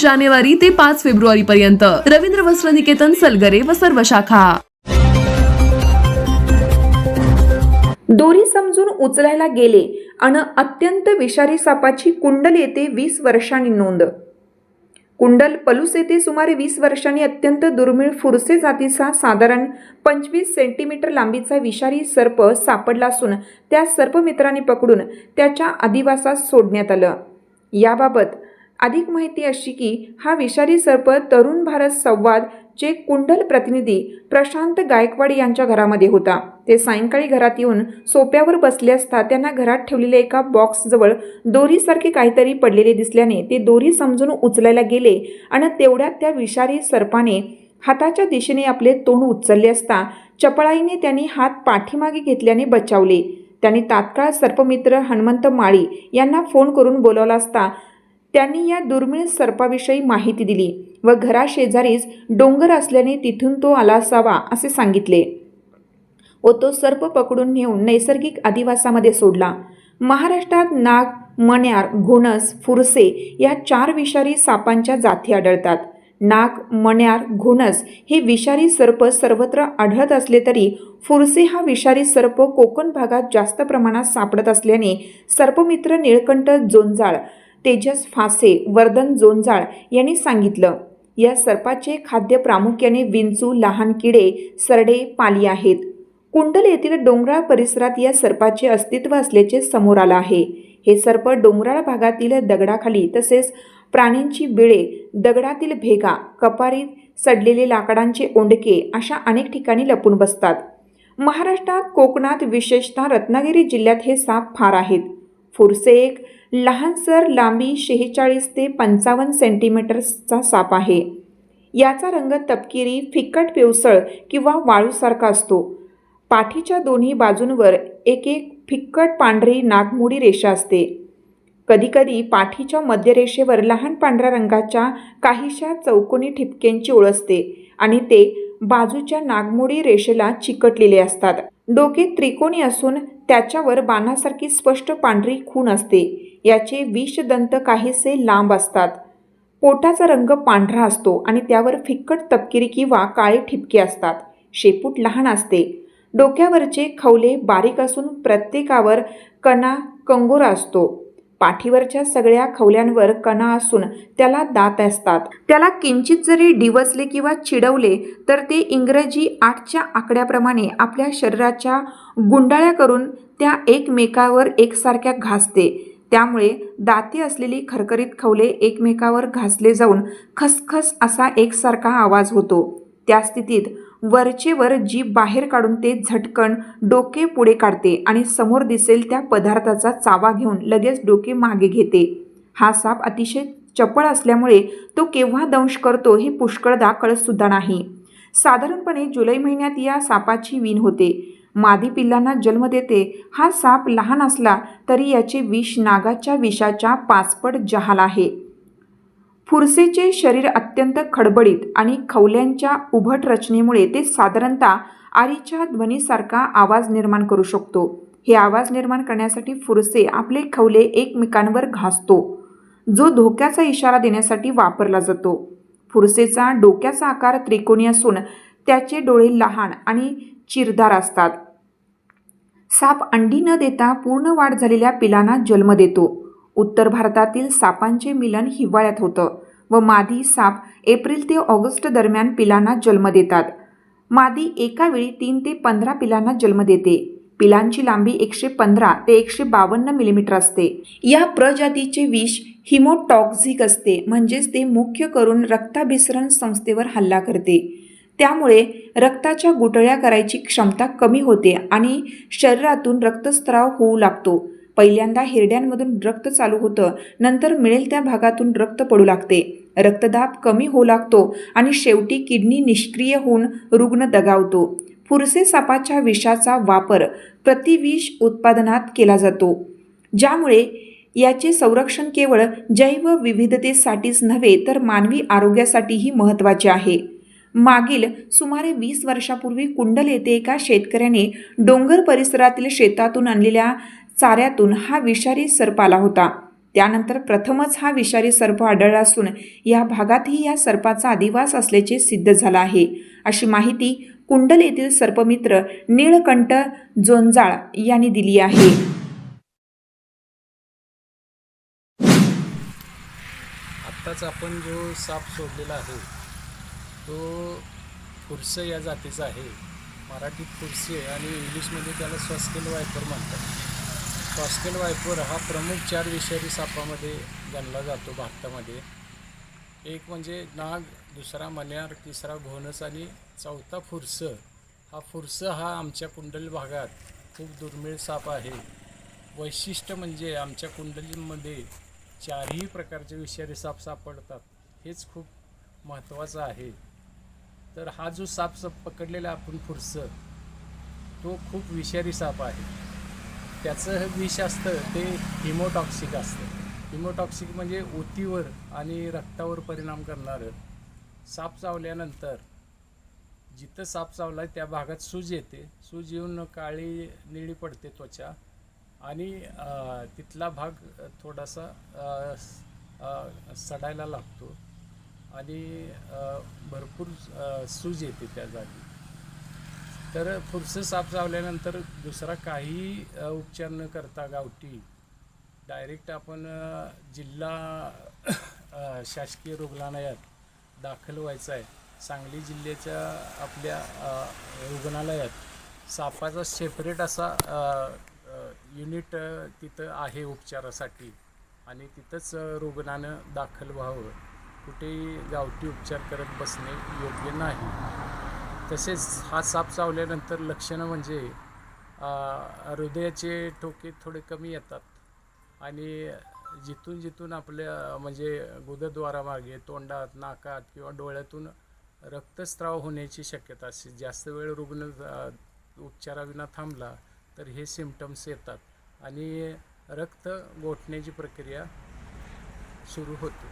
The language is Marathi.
जानेवारी ते पाच फेब्रुवारी पर्यंत रवींद्र वस्त्र निकेतन सलगरे व सर्व शाखा. दोरी समजून उचलायला गेले अन अत्यंत विषारी सापाची कुंडल येते वीस वर्षांनी नोंद. कुंडल पलूस येथे सुमारे वीस वर्षांनी अत्यंत दुर्मिळ फुरसे जातीचा साधारण पंचवीस सेंटीमीटर लांबीचा विषारी सर्प सापडला असून त्या सर्पमित्राने पकडून त्याच्या अधिवासात सोडण्यात आलं. याबाबत अधिक माहिती अशी की हा विषारी सर्प तरुण भारत संवाद चे कुंडल प्रतिनिधी प्रशांत गायकवाड यांच्या घरामध्ये होता. ते सायंकाळी घरात येऊन सोप्यावर बसले असता त्यांना घरात ठेवलेल्या एका बॉक्सजवळ दोरीसारखे काहीतरी पडलेले दिसल्याने ते दोरी समजून उचलायला गेले आणि तेवढ्यात त्या विषारी सर्पाने हाताच्या दिशेने आपले तोंड उचलले असता चपळाईने त्यांनी हात पाठीमागे घेतल्याने बचावले. त्यांनी तात्काळ सर्पमित्र हनुमंत माळी यांना फोन करून बोलावला असता त्यांनी या दुर्मिळ सर्पाविषयी माहिती दिली व घराशेजारीच डोंगर असल्याने तिथून तो आला असावा असे सांगितले. व तो सर्प पकडून नेऊन नैसर्गिक आदिवासामध्ये सोडला. महाराष्ट्रात नाग मण्यार घोणस फुरसे या चार विषारी सापांच्या जाती आढळतात. नाग मण्यार घोणस हे विषारी सर्प सर्वत्र आढळत असले तरी फुरसे हा विषारी सर्प कोकण भागात जास्त प्रमाणात सापडत असल्याने सर्पमित्र निळकंठ जोंजाळ तेजस फासे वर्धन जोंजाळ यांनी सांगितलं या सर्पाचे खाद्य प्रामुख्याने विंचू लहान किडे सरडे पाली आहेत. कुंडल येथील डोंगराळ परिसरात या सर्पाचे अस्तित्व असल्याचे समोर आलं आहे. हे सर्प डोंगराळ भागातील दगडाखाली तसेच प्राण्यांची बिळे दगडातील भेगा कपारीत सडलेले लाकडांचे ओंडके अशा अनेक ठिकाणी लपून बसतात. महाराष्ट्रात कोकणात विशेषतः रत्नागिरी जिल्ह्यात हे साप फार आहेत. फुरसे लहान लहानसर लांबी शेहेचाळीस ते पंचावन्न सेंटीमीटर्सचा साप आहे. याचा रंग तपकिरी फिक्कट पिवसळ किंवा वाळूसारखा असतो. पाठीच्या दोन्ही बाजूंवर एक एक फिक्कट पांढरी नागमोडी रेषा असते. कधीकधी पाठीच्या मध्यरेषेवर लहान पांढऱ्या रंगाच्या काहीशा चौकोनी ठिपक्यांची ओळ असते आणि ते बाजूच्या नागमोडी रेषेला चिकटलेले असतात. डोके त्रिकोणी असून त्याच्यावर बाणासारखी स्पष्ट पांढरी खूण असते. याचे विषदंत काहीसे लांब असतात. पोटाचा रंग पांढरा असतो आणि त्यावर फिक्कट तपकिरी किंवा काळे ठिपके असतात. शेपूट लहान असते. डोक्यावरचे खवले बारीक असून प्रत्येकावर कणा कंगोरा असतो. पाठीवरच्या सगळ्या खवल्यांवर कणा असून त्याला दात असतात. त्याला किंचित जरी डिवचले किंवा चिडवले तर ते इंग्रजी आठच्या आकड्याप्रमाणे आपल्या शरीराच्या गुंडाळ्या करून त्या एकमेकावर एकसारख्या घासते. त्यामुळे दाते असलेली खरखरीत खवले एकमेकावर घासले जाऊन खसखस असा एकसारखा आवाज होतो. त्या स्थितीत वरचे वर जीभ बाहेर काढून ते झटकन डोके पुढे काढते आणि समोर दिसेल त्या पदार्थाचा चावा घेऊन लगेच डोके मागे घेते. हा साप अतिशय चपळ असल्यामुळे तो केव्हा दंश करतो हे पुष्कळदा कळतसुद्धा नाही. साधारणपणे जुलै महिन्यात या सापाची वीण होते. मादी पिल्लांना जन्म देते. हा साप लहान असला तरी याचे विष नागाच्या विषाच्या पाचपट जहाल आहे. फुरसेचे शरीर अत्यंत खडबडीत आणि खवल्यांच्या उभट रचनेमुळे ते साधारणतः आरीच्या ध्वनीसारखा आवाज निर्माण करू शकतो. हे आवाज निर्माण करण्यासाठी फुरसे आपले खवले एकमेकांवर घासतो जो धोक्याचा इशारा देण्यासाठी वापरला जातो. फुरसेचा डोक्याचा आकार त्रिकोणी असून त्याचे डोळे लहान आणि चिरदार असतात. साप अंडी न देता पूर्ण वाढ झालेल्या पिलांना जन्म देतो. उत्तर भारतातील सापांचे मिलन हिवाळ्यात होतं व मादी साप एप्रिल ते ऑगस्ट दरम्यान पिलांना जन्म देतात. मादी एका वेळी तीन ते पंधरा पिलांना जन्म देते. पिलांची लांबी एकशे पंधरा ते एकशे बावन्न मिलीमीटर असते. या प्रजातीचे विष हिमोटॉक्झिक असते म्हणजेच ते मुख्य करून रक्ताभिसरण संस्थेवर हल्ला करते. त्यामुळे रक्ताच्या गुटळ्या करायची क्षमता कमी होते आणि शरीरातून रक्तस्राव होऊ लागतो. पहिल्यांदा हिरड्यांमधून रक्त चालू होतं. नंतर मिळेल त्या भागातून रक्त पडू लागते. रक्तदाब कमी होऊ लागतो आणि शेवटी किडनी निष्क्रिय होऊन रुग्ण दगावतो. फुरसे सापाच्या विषाचा वापर प्रतिविष उत्पादनात केला जातो. ज्यामुळे याचे संरक्षण केवळ जैवविविधतेसाठीच नव्हे तर मानवी आरोग्यासाठीही महत्त्वाचे आहे. मागील सुमारे वीस वर्षापूर्वी कुंडल येथे एका शेतकऱ्याने डोंगर परिसरातील शेतातून आणलेल्या चाऱ्यातून हा विषारी सर्प आला होता. त्यानंतर प्रथमच हा विषारी सर्प आढळला असून या भागातही या सर्पाचा अधिवास असल्याचे सिद्ध झालं आहे. अशी माहिती कुंडल येथील सर्पमित्र नीळकंठ जोंजाळ यांनी दिली आहे. आत्ताच आपण जो साप सोडलेला आहे तो फुरस या जातीचा आहे. मराठीत फुरसे आणि इंग्लिशमध्ये त्याला स्वस्केल वायपर म्हणतात. स्वस्केल वायपर हा प्रमुख चार विषारी सापामध्ये गणला जातो भारतामध्ये. एक म्हणजे नाग दुसरा मन्यार तिसरा घोणस आणि चौथा फुरस. हा फुरस हा आमच्या कुंडली भागात खूप दुर्मिळ साप आहे. वैशिष्ट्य म्हणजे आमच्या कुंडलीमध्ये चारही प्रकारचे विषारी साप सापडतात. हेच खूप महत्त्वाचं आहे. तर हा जो साप साप पकडलेला आपण फुरस तो खूप विषारी साप आहे. त्याचं विष असतं ते हिमोटॉक्सिक असतं. हिमोटॉक्सिक म्हणजे ऊतीवर आणि रक्तावर परिणाम करणारं. साप चावल्यानंतर जिथं साप चावला त्या भागात सूज येते. सूज येऊन काळी निळी पडते त्वचा. आणि तिथला भाग थोडासा सडायला लागतो. आणि भरपूर सूज येते त्या जागी. तर फुरसं साफ चावल्यानंतर दुसरा काही उपचार न करता गावठी. डायरेक्ट आपण जिल्हा शासकीय रुग्णालयात दाखल व्हायचं आहे. सांगली जिल्ह्याच्या आपल्या रुग्णालयात सापाचा सेपरेट असा युनिट तिथं आहे उपचारासाठी. आणि तिथंच रुग्णानं दाखल व्हावं. कुठेही गावठी उपचार करत बसणे योग्य नाही. तसेच हा साप चावल्यानंतर लक्षणं म्हणजे हृदयाचे ठोके थोडे कमी येतात. आणि जिथून जिथून आपल्या म्हणजे गुदद्वारामार्गे तोंडात नाकात किंवा डोळ्यातून रक्तस्राव होण्याची शक्यता असते. जास्त वेळ रुग्ण उपचाराविना थांबला तर हे सिमटम्स येतात. आणि रक्त गोठण्याची प्रक्रिया सुरू होते.